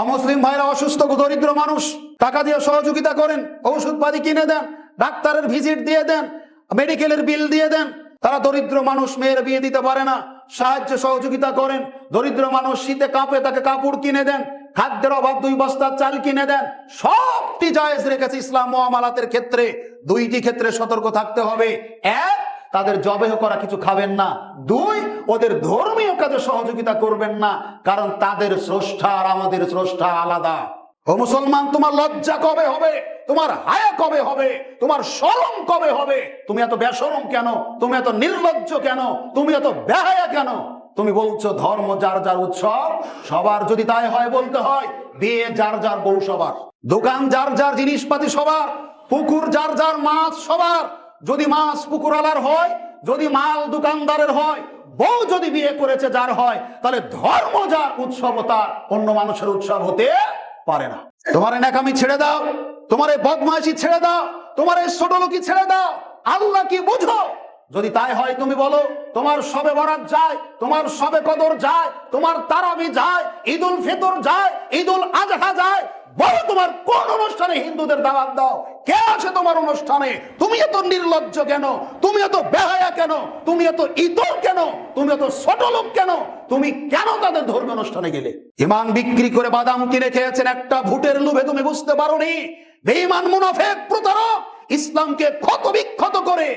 অমুসলিম ভাইরা অসুস্থ, দরিদ্র মানুষ, টাকা দিয়ে সহযোগিতা করেন, ঔষধপাতি কিনে দেন, ডাক্তারের ভিজিট দিয়ে দেন, মেডিকেলের বিল দিয়ে দেন। তারা দরিদ্র মানুষ, মেয়ের বিয়ে দিতে পারে না, সাহায্য, সহযোগিতা করেন। দরিদ্র মানুষ শীতে কাঁপে, তাকে কাপড় কিনে দেন, খাদ্যের অভাব, দুই বস্তা চাল কিনে দেন। সবটি জায়েজ রেখেছে ইসলাম মহামালাতের ক্ষেত্রে। দুইটি ক্ষেত্রে সতর্ক থাকতে হবে। এক তাদের জবেহ করা কিছু খাবেন না। দুই, ওদের ধর্মীয় কাজে সহযোগিতা করবেন না, কারণ তাদের স্রষ্টা আর আমাদের স্রষ্টা আলাদা। ও মুসলমান, তোমার লজ্জা কবে হবে? তোমার হায়া কবে হবে? তোমার শরম কবে হবে? তুমি এত বেশরম কেন? তুমি এত নির্লজ্জ কেন? তুমি এত বেহায়া কেন? তুমি বলছো ধর্ম যার যার উৎসব, সবার যদি তাই হয় বলতে হয় বিয়ে যার যার বউ সবার। দোকান যার যার জিনিসপাতি সবার, পুকুর যার যার মাছ সবার যদি মাছ পুকুর আলার হয়, যদি মাল দোকানদারের হয়, বউ যদি বিয়ে করেছে যার হয়, তাহলে ধর্ম যার, উৎসব তার। অন্য মানুষের উৎসব হতে পারে না। তোমার এই ন্যাকামি ছেড়ে দাও, তোমার এই বদমাইশি ছেড়ে দাও, তোমার এই ছোটলোকি ছেড়ে দাও। আল্লাহ কি বুঝো? যদি তাই হয়, তুমি বলো, তোমার সবে বরাত যায়, তোমার সবে কদর যায়, তোমার তারাবি যায়, ঈদুল ফিতর যায়, ঈদুল আজহা যায় বলো তোমার কোন অনুষ্ঠানে হিন্দুদের দাওয়াত দাও? কে আছে তোমার অনুষ্ঠানে? তুমি এত নির্লজ্জ কেন? তুমি এত বেহায়া কেন? তুমি এত ইতর কেন? তুমি এত ছোট লোক কেন? তুমি কেন তাদের ধর্মীয় অনুষ্ঠানে গেলে? ইমান বিক্রি করে বাদাম কিনে খেয়েছেন একটা ভুটের লোভে, তুমি বুঝতে পারোনি? বেঈমান, মুনাফেক, প্রতারক, ইসলামকে ক্ষত বিক্ষত করে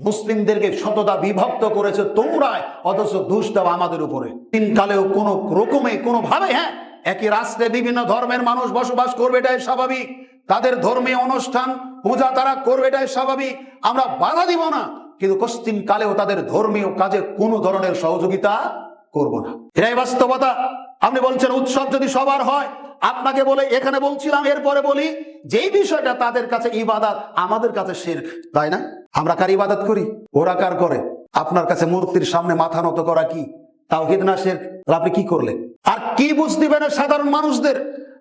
মুসলিমদেরকে শতদা বিভক্ত করেছে তোমরা অথচ দোষ দেওয়া আমাদের উপরে। দিনকালেও কোনো রকমে কোনো ভাবে হ্যাঁ একই রাষ্ট্রে বিভিন্ন ধর্মের মানুষ বসবাস করবে, এটাই স্বাভাবিক। তাদের ধর্মীয় অনুষ্ঠান, পূজা তারা করবে, এটাই স্বাভাবিক। আমরা বাধা দিব না, কিন্তু কশ্চিন কালেও তাদের ধর্মীয় কাজে কোনো ধরনের সহযোগিতা করব না। এটাই বাস্তবতা। আপনি বলছেন উৎসব যদি সবার হয়, আপনাকে বলে এখানে বলছিলাম, এরপরে বলি, যেই বিষয়টা তাদের কাছে ইবাদত, আমাদের কাছে শিরক, তাই না? আমরা কার ইবাদত করি? ওরা কার করে? আপনার কাছে মূর্তির সামনে মাথা নত করা কি? তাওহিদ না শের আপনি কি করলেন? আর কি বুঝ দিবেন সাধারণ মানুষদের?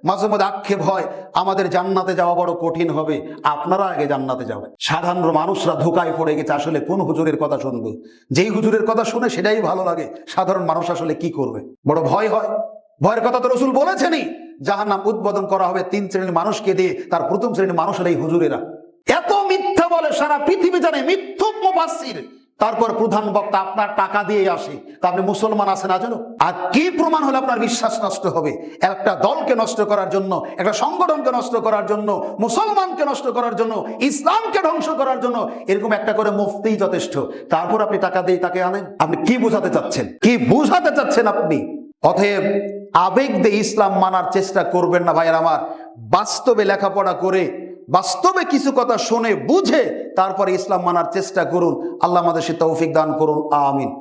মাঝে মধ্যে আক্ষেপ হয়, আমাদের জান্নাতে যাওয়া বড় কঠিন হবে, আপনারা আগে জান্নাতে যাবেন। সাধারণ মানুষরা ধোকায় পড়ে গেছে, আসলে কোন হুজুরের কথা শুনবে? যেই হুজুরের কথা শুনে সেটাই ভালো লাগে, সাধারণ মানুষ আসলে কি করবে? বড় ভয় হয়। ভয়ের কথা তো রসুল বলেছেনই। যাহার নাম উদ্বোধন করা হবে তিন শ্রেণির মানুষকে দিয়ে, তার প্রথম শ্রেণির মানুষের এই হুজুরেরা। এত মিথ্যা বলে সারা পৃথিবী জানে, মিথ্যুক তারপর প্রধান বক্তা আপনার টাকা দিয়ে আসে। তা আপনি মুসলমান আছেন না জানো? আর কি প্রমাণ হলে আপনার বিশ্বাস নষ্ট হবে? একটা দলকে নষ্ট করার জন্য, একটা সংগঠনকে নষ্ট করার জন্য, মুসলমানকে নষ্ট করার জন্য, ইসলামকে ধ্বংস করার জন্য এরকম একটা করে মুফতিই যথেষ্ট। তারপর আপনি টাকা দিয়ে তাকে আনেন। আপনি কি বোঝাতে চাচ্ছেন? কি বোঝাতে চাচ্ছেন আপনি? অতএব আবেগ দিয়ে ইসলাম মানার চেষ্টা করবেন না ভাইয়ের আমার। বাস্তবে লেখাপড়া করে বাস্তবে কিছু কথা শুনে বুঝে তারপরে ইসলাম মানার চেষ্টা করুন। আল্লাহ আমাদের সে তৌফিক দান করুন। আমিন।